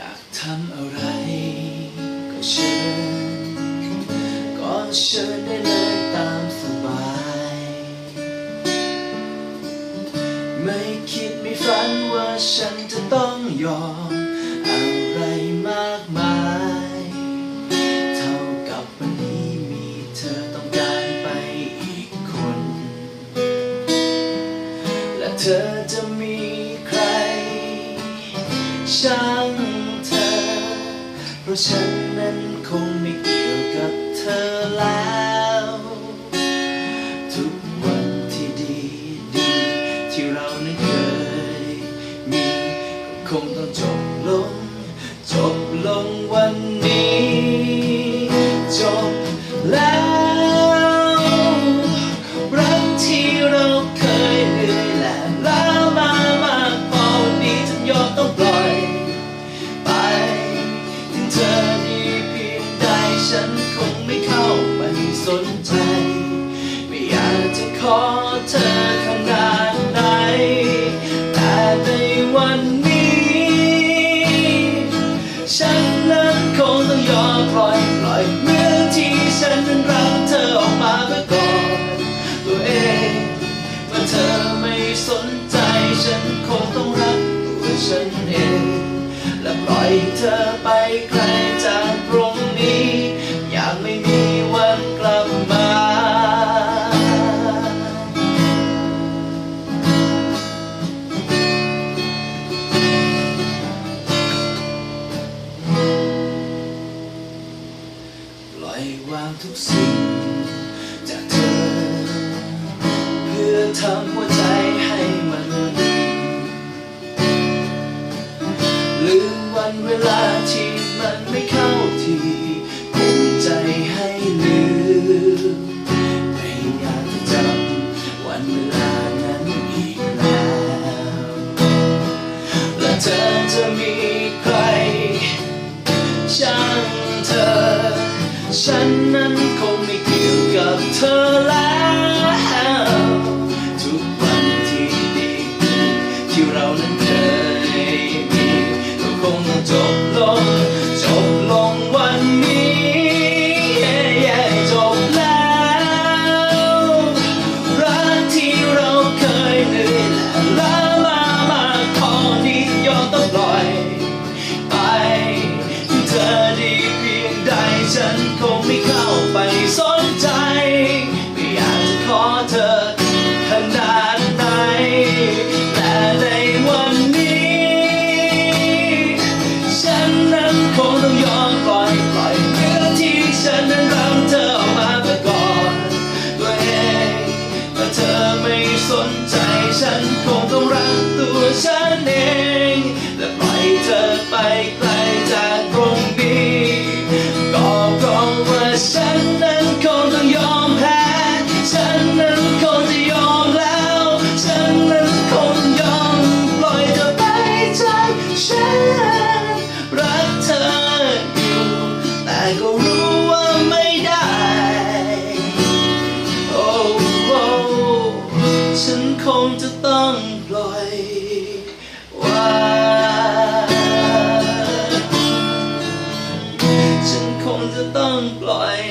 อยากทำอะไร ก็เชิญ ก็เชิญได้เลยตามสบาย ไม่คิดไม่ฝันว่าฉันจะต้องยอม อะไรมากมาย เท่ากับวันนี้มีเธอต้องการไปอีกคน และเธอจะมีใคร ราะฉันนั้นคงไม่เกี่ยวกับเธอแล้ว ทุกวันที่ดีดีที่เรานั้นเคยมีก็คงต้องจบลง จบลงวันนี้ อเธอขนาดไหน แต่ในวันนี้ ฉันนั้นคงต้องยอมปล่อยปล่อย วางทุกสิ่ง จากเธอ เพื่อทำหัวใจให้มันลืมวันเวลาที่มันไม่เข้าทีปลุกใจให้ลืมไม่อยากจะจำวันเวลานั้นอีกแล้ว และเธอจะมี ฉันนั้นคงไม่เกี่ยวกับเธอแล้ว ใดฉั รักเธออยู่แต่ก็รู้ว่าไม่ได้ โอ้โอ้ฉันคงจะต้องปล่อยวาฉันคงจะต้องปล่อย